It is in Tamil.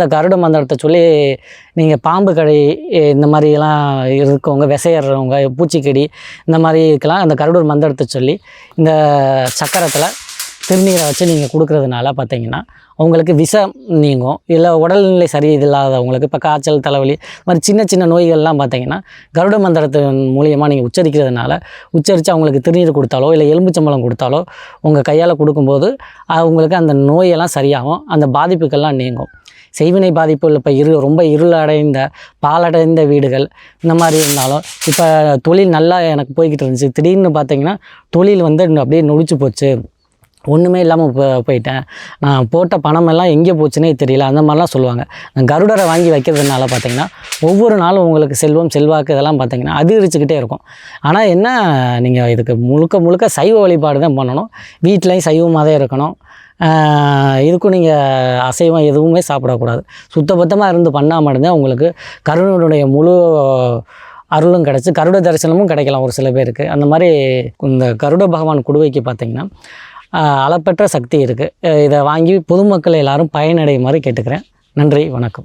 இந்த கருட மந்திரத்தை சொல்லி நீங்கள் பாம்பு கடை இந்த மாதிரிலாம் இருக்கவங்க விசையறவங்க பூச்சிக்கடி இந்த மாதிரி இருக்கலாம். அந்த கருடூர் மந்திரத்தை சொல்லி இந்த சக்கரத்தில் திருநீரை வச்சு நீங்கள் கொடுக்குறதுனால பார்த்தீங்கன்னா உங்களுக்கு விஷம் நீங்கும். இல்லை உடல்நிலை சரி இல்லாதவங்களுக்கு இப்போ காய்ச்சல் தலைவலி மாதிரி சின்ன சின்ன நோய்கள்லாம் பார்த்தீங்கன்னா கருட மந்திரத்தின் மூலியமாக நீங்கள் உச்சரிக்கிறதுனால உச்சரித்து அவங்களுக்கு திருநீர் கொடுத்தாலோ இல்லை எலும்புச்சம்பளம் கொடுத்தாலோ உங்கள் கையால் கொடுக்கும்போது அவங்களுக்கு அந்த நோயெல்லாம் சரியாகும். அந்த பாதிப்புகள்லாம் நீங்கும். செய்வினை பாதிப்பு இப்போ இரு ரொம்ப இருளடைந்த பாலடைந்த வீடுகள் இந்த மாதிரி இருந்தாலும் இப்போ தொழில் நல்லா எனக்கு போய்கிட்டு இருந்துச்சு. திடீர்னு பார்த்தீங்கன்னா தொழில் வந்து அப்படியே நொடிச்சு போச்சு. ஒன்றுமே இல்லாமல் போ போயிட்டேன். நான் போட்ட பணமெல்லாம் எங்கே போச்சுன்னே தெரியல. அந்த மாதிரிலாம் சொல்லுவாங்க. நான் கருடரை வாங்கி வைக்கிறதுனால பார்த்தீங்கன்னா ஒவ்வொரு நாளும் உங்களுக்கு செல்வம் செல்வாக்கு இதெல்லாம் பார்த்தீங்கன்னா அதிகரிச்சுக்கிட்டே இருக்கும். ஆனால் என்ன நீங்கள் இதுக்கு முழுக்க முழுக்க சைவ வழிபாடு தான் பண்ணணும். வீட்லேயும் சைவமாக தான் இருக்கணும். இதுக்கும் நீங்கள் அசைவம் எதுவுமே சாப்பிடக்கூடாது. சுத்தபத்தமாக இருந்து பண்ணால் மட்டும்தான் உங்களுக்கு கருணனுடைய முழு அருளும் கிடச்சி கருட தரிசனமும் கிடைக்கலாம் ஒரு சில பேருக்கு. அந்த மாதிரி இந்த கருட பகவான் குடுவைக்கு பார்த்தீங்கன்னா அளப்பற்ற சக்தி இருக்குது இதை வாங்கி பொதுமக்கள் எல்லாரும் பயனடையுமாறு கேட்டுக்கிறேன். நன்றி வணக்கம்.